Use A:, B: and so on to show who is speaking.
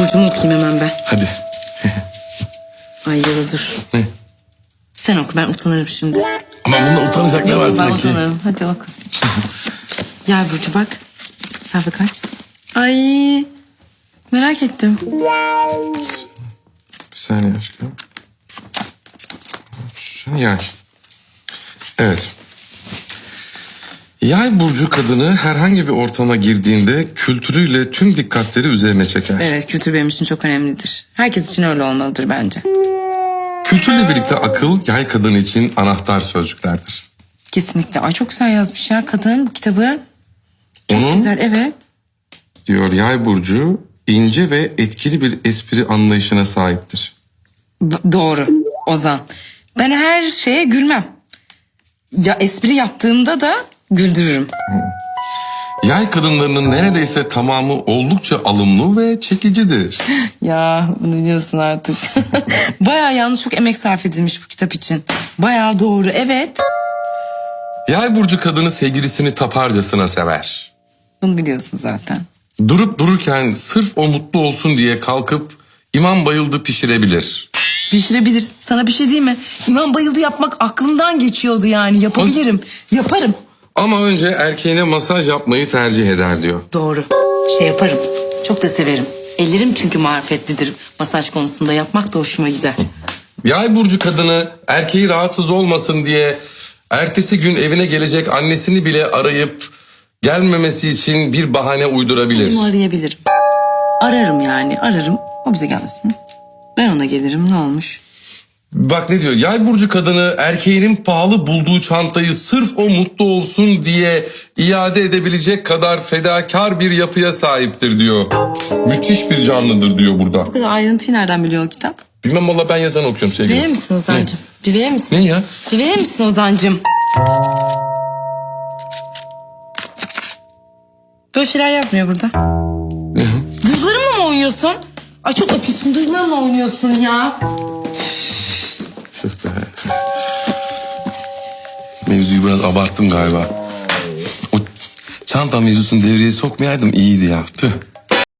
A: Burcumu okuyayım hemen ben.
B: Hadi.
A: Ay ya da dur.
B: Ne?
A: Sen oku ben utanırım şimdi.
B: Ama bunda utanacak ne var
A: ben
B: sanki?
A: utanırım. Hadi oku. Gel Burcu bak. Sayfa kaç? Ay merak ettim.
B: Bir saniye aşkım. Şunu yay. Evet. Yay burcu kadını herhangi bir ortama girdiğinde kültürüyle tüm dikkatleri üzerine çeker.
A: Evet kültür benim için çok önemlidir. Herkes için öyle olmalıdır bence.
B: Kültürle birlikte akıl yay kadını için anahtar sözcüklerdir.
A: Kesinlikle. Ay çok güzel yazmış ya kadın bu kitabı.
B: Onun
A: Güzel evet.
B: diyor yay burcu ince ve etkili bir espri anlayışına sahiptir.
A: B- doğru. Ozan. Ben her şeye gülmem. Ya espri yaptığımda da güldürürüm.
B: Yay kadınlarının neredeyse tamamı oldukça alımlı ve çekicidir.
A: Ya bunu biliyorsun artık. Baya yanlış çok emek sarf edilmiş bu kitap için. Baya doğru evet.
B: Yay burcu kadını sevgilisini taparcasına sever.
A: Bunu biliyorsun zaten.
B: Durup dururken sırf o mutlu olsun diye kalkıp imam bayıldı pişirebilir.
A: Pişirebilir. Sana bir şey diyeyim mi? İmam bayıldı yapmak aklımdan geçiyordu yani. Yapabilirim. Yaparım.
B: Ama önce erkeğine masaj yapmayı tercih eder diyor.
A: Doğru. Şey yaparım. Çok da severim. Ellerim çünkü marifetlidir. Masaj konusunda yapmak da hoşuma gider.
B: Yay burcu kadını erkeği rahatsız olmasın diye ertesi gün evine gelecek annesini bile arayıp gelmemesi için bir bahane uydurabilir.
A: Bunu arayabilirim. Ararım yani ararım. O bize gelsin. Ben ona gelirim ne olmuş?
B: Bak ne diyor? Yay burcu kadını erkeğinin pahalı bulduğu çantayı sırf o mutlu olsun diye iade edebilecek kadar fedakar bir yapıya sahiptir diyor. Müthiş bir canlıdır diyor burada.
A: Bu kadar ayrıntıyı nereden biliyor o kitap?
B: Bilmem valla ben yazan okuyorum sevgilim.
A: Verir misin Ozan'cığım? Bir verir misin?
B: Ne ya?
A: Bir verir misin Ozan'cığım? Böyle şeyler yazmıyor burada. Duygularımla mı oynuyorsun? Ay çok öpüyorsun. Duygularımla oynuyorsun ya.
B: Tüh be. Mevzuyu biraz abarttım galiba. O çanta mevzusunu devreye sokmayaydım iyiydi ya. Tüh.